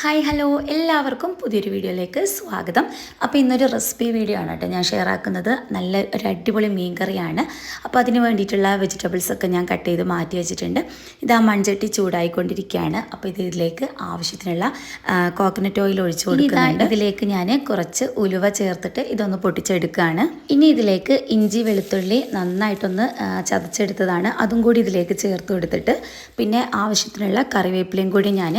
Hi hello. എല്ലാവർക്കും പുതിയൊരു വീഡിയോയിലേക്ക് സ്വാഗതം. അപ്പോൾ ഇന്നൊരു റെസിപ്പി വീഡിയോ ആണ് കേട്ടോ ഞാൻ ഷെയർ ആക്കുന്നത്. നല്ല ഒരു അടിപൊളി മീൻ കറിയാണ്. അപ്പോൾ അതിന് വേണ്ടിയിട്ടുള്ള വെജിറ്റബിൾസ് ഒക്കെ ഞാൻ കട്ട് ചെയ്ത് മാറ്റി വെച്ചിട്ടുണ്ട്. ഇത് ആ മൺചട്ടി ചൂടായിക്കൊണ്ടിരിക്കുകയാണ്. അപ്പോൾ ഇത് ഇതിലേക്ക് ആവശ്യത്തിനുള്ള കോക്കനട്ട് ഓയിൽ ഒഴിച്ചു കൊടുക്കുന്നുണ്ട്. ഇതിലേക്ക് ഞാൻ കുറച്ച് ഉലുവ ചേർത്തിട്ട് ഇതൊന്ന് പൊട്ടിച്ചെടുക്കുകയാണ്. ഇനി ഇതിലേക്ക് ഇഞ്ചി വെളുത്തുള്ളി നന്നായിട്ടൊന്ന് ചതച്ചെടുത്തതാണ്. അതും കൂടി ഇതിലേക്ക് ചേർത്ത് കൊടുത്തിട്ട് പിന്നെ ആവശ്യത്തിനുള്ള കറിവേപ്പിലയും കൂടി ഞാൻ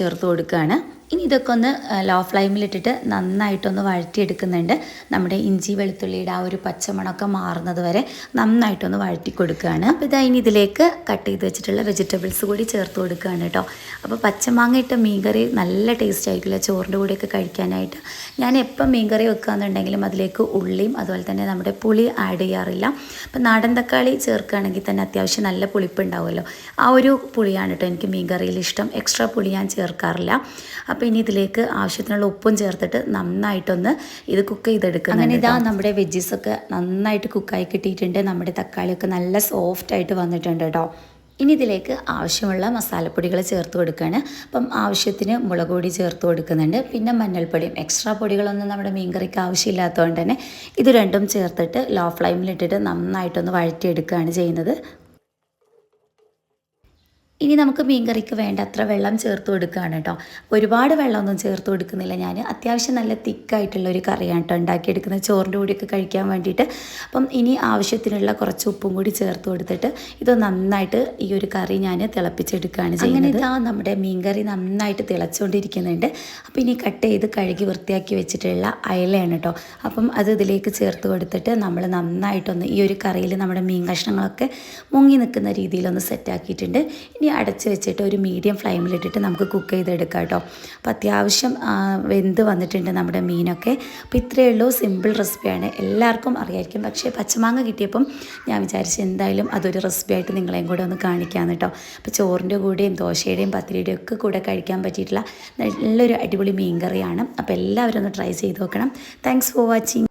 ചേർത്ത് കൊടുക്കുകയാണ്. ഇനി ഇതൊക്കെ ഒന്ന് ലോ ഫ്ലെയിമിലിട്ടിട്ട് നന്നായിട്ടൊന്ന് വഴറ്റിയെടുക്കുന്നുണ്ട്. നമ്മുടെ ഇഞ്ചി വെളുത്തുള്ളിയുടെ ആ ഒരു പച്ചമണമൊക്കെ മാറുന്നത് വരെ നന്നായിട്ടൊന്ന് വഴറ്റി കൊടുക്കുകയാണ് അപ്പോൾ ഇതാ ഇനി ഇതിലേക്ക് കട്ട് ചെയ്ത് വെച്ചിട്ടുള്ള വെജിറ്റബിൾസ് കൂടി ചേർത്ത് കൊടുക്കുകയാണ് കേട്ടോ. അപ്പോൾ പച്ചമാങ്ങ ഇട്ട മീൻകറി നല്ല ടേസ്റ്റ് ആയിരിക്കില്ല ചോറിന്റെ കൂടെയൊക്കെ കഴിക്കാനായിട്ട്. ഞാൻ എപ്പം മീൻകറി വെക്കുകയെന്നുണ്ടെങ്കിലും അതിലേക്ക് ഉള്ളിയും അതുപോലെ തന്നെ നമ്മുടെ പുളി ആഡ് ചെയ്യാറില്ല. അപ്പോൾ നാടൻ തക്കാളി ചേർക്കുകയാണെങ്കിൽ തന്നെ അത്യാവശ്യം നല്ല പുളിപ്പ് ഉണ്ടാവുമല്ലോ. ആ ഒരു പുളിയാണ് കേട്ടോ എനിക്ക് മീൻകറിയിൽ ഇഷ്ടം. എക്സ്ട്രാ പുളി ഞാൻ ചേർക്കാറില്ല. അപ്പോൾ ഇനി ഇതിലേക്ക് ആവശ്യത്തിനുള്ള ഉപ്പും ചേർത്തിട്ട് നന്നായിട്ടൊന്ന് ഇത് കുക്ക് ചെയ്തെടുക്കുക അങ്ങനെ ഇതാ നമ്മുടെ വെജീസൊക്കെ നന്നായിട്ട് കുക്കായി കിട്ടിയിട്ടുണ്ട്. നമ്മുടെ തക്കാളിയൊക്കെ നല്ല സോഫ്റ്റ് ആയിട്ട് വന്നിട്ടുണ്ട് കേട്ടോ ഇനി ഇതിലേക്ക് ആവശ്യമുള്ള മസാലപ്പൊടികൾ ചേർത്ത് കൊടുക്കുകയാണ് അപ്പം ആവശ്യത്തിന് മുളക് പൊടി ചേർത്ത് കൊടുക്കുന്നുണ്ട്. പിന്നെ മഞ്ഞൾപ്പൊടിയും എക്സ്ട്രാ പൊടികളൊന്നും നമ്മുടെ മീൻകറിക്ക് ആവശ്യമില്ലാത്തതുകൊണ്ട് തന്നെ ഇത് രണ്ടും ചേർത്തിട്ട് ലോ ഫ്ലെയിമിലിട്ടിട്ട് നന്നായിട്ടൊന്ന് വഴറ്റിയെടുക്കുകയാണ് ചെയ്യുന്നത്. ഇനി നമുക്ക് മീൻകറിക്ക് വേണ്ട അത്ര വെള്ളം ചേർത്ത് കൊടുക്കുകയാണ് കേട്ടോ. ഒരുപാട് വെള്ളമൊന്നും ചേർത്ത് കൊടുക്കുന്നില്ല ഞാൻ അത്യാവശ്യം നല്ല തിക്കായിട്ടുള്ള ഒരു കറിയാണ് കേട്ടോ ഉണ്ടാക്കിയെടുക്കുന്നത്. ചോറിന്റെ കൂടിയൊക്കെ കഴിക്കാൻ വേണ്ടിയിട്ട്. അപ്പം ഇനി ആവശ്യത്തിനുള്ള കുറച്ച് ഉപ്പും കൂടി ചേർത്ത് കൊടുത്തിട്ട് ഇത് നന്നായിട്ട് ഈ ഒരു കറി ഞാൻ തിളപ്പിച്ചെടുക്കുകയാണ് ചെയ്യുന്നത്. ഇതാ നമ്മുടെ മീൻകറി നന്നായിട്ട് തിളച്ചുകൊണ്ടിരിക്കുന്നുണ്ട് അപ്പോൾ ഇനി കട്ട് ചെയ്ത് കഴുകി വൃത്തിയാക്കി വെച്ചിട്ടുള്ള അയലയാണ് കേട്ടോ. അപ്പം അത് ഇതിലേക്ക് ചേർത്ത് കൊടുത്തിട്ട് നമ്മൾ നന്നായിട്ടൊന്ന് ഈ ഒരു കറിയിൽ നമ്മുടെ മീൻ കഷ്ണങ്ങളൊക്കെ മുങ്ങി നിൽക്കുന്ന രീതിയിലൊന്ന് സെറ്റാക്കിയിട്ടുണ്ട് ഇനി അടച്ച് വെച്ചിട്ട് ഒരു മീഡിയം ഫ്ലെയിമിലിട്ടിട്ട് നമുക്ക് കുക്ക് ചെയ്തെടുക്കാം കേട്ടോ അപ്പോൾ അത്യാവശ്യം വെന്ത് വന്നിട്ടുണ്ട് നമ്മുടെ മീനൊക്കെ. അപ്പോൾ ഇത്രയേ ഉള്ളൂ. സിമ്പിൾ റെസിപ്പിയാണ് എല്ലാവർക്കും അറിയായിരിക്കും. പക്ഷേ പച്ചമാങ്ങ കിട്ടിയപ്പം ഞാൻ വിചാരിച്ചു എന്തായാലും അതൊരു റെസിപ്പി ആയിട്ട് നിങ്ങളെയും കൂടെ ഒന്ന് കാണിക്കാമെന്ന് കേട്ടോ അപ്പോൾ ചോറിന്റെ കൂടെയും ദോശയുടെയും പത്തിരിയുടെയും ഒക്കെ കൂടെ കഴിക്കാൻ പറ്റിയിട്ടുള്ള നല്ലൊരു അടിപൊളി മീൻ കറിയാണ് അപ്പോൾ എല്ലാവരും ഒന്ന് ട്രൈ ചെയ്ത് നോക്കണം. Thanks for watching